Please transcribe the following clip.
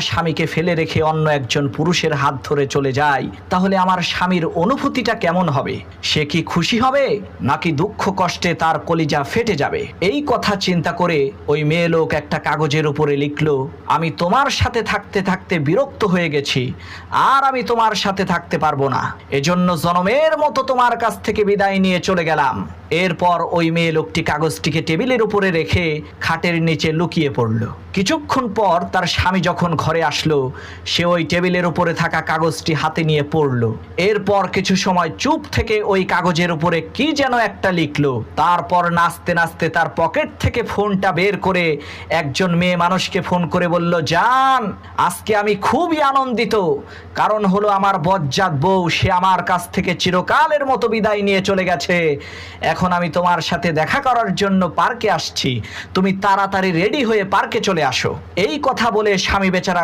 স্বামীকে ফেলে রেখে অন্য একজন পুরুষের হাত ধরে চলে যায়, তাহলে আমার স্বামীর অনুভূতিটা কেমন হবে? সে কি খুশি হবে, নাকি দুঃখ কষ্টে তার কলিজা ফেটে যাবে? এই কথা চিন্তা করে ওই মেয়ে লোক একটা কাগজের উপরে লিখলো, আমি তোমার সাথে থাকতে থাকতে বিরক্ত হয়ে গেছি, আর আমি তোমার সাথে থাকতে পারব না। এজন্য জনমের মতো তোমার কাছ থেকে বিদায় নিয়ে চলে গেলাম। এরপর ওই মেয়ে লোকটি কাগজটিকে টেবিলের উপরে রেখে খাটের নিচে লুকিয়ে পড়ল। কিছুক্ষণ পর তার স্বামী যখন ঘরে আসলো, সে ওই টেবিলের উপরে থাকা কাগজটি হাতে নিয়ে পড়ল। এরপর কিছু সময় চুপ থেকে ওই কাগজের উপরে কি যেন একটা লিখলো। তারপর নাচতে নাচতে তার পকেট থেকে ফোনটা বের করে একজন মেয়ে মানুষকে ফোন করে বলল, জান, আজকে আমি খুবই আনন্দিত। কারণ হলো আমার বজ্জাত বউ, সে আমার কাছ থেকে চিরকালের মতো বিদায় নিয়ে চলে গেছে। এখন আমি তোমার সাথে দেখা করার জন্য পার্কে আসছি। তুমি তাড়াতাড়ি রেডি হয়ে পার্কে চলে আসো। এই কথা বলে স্বামী বেচারা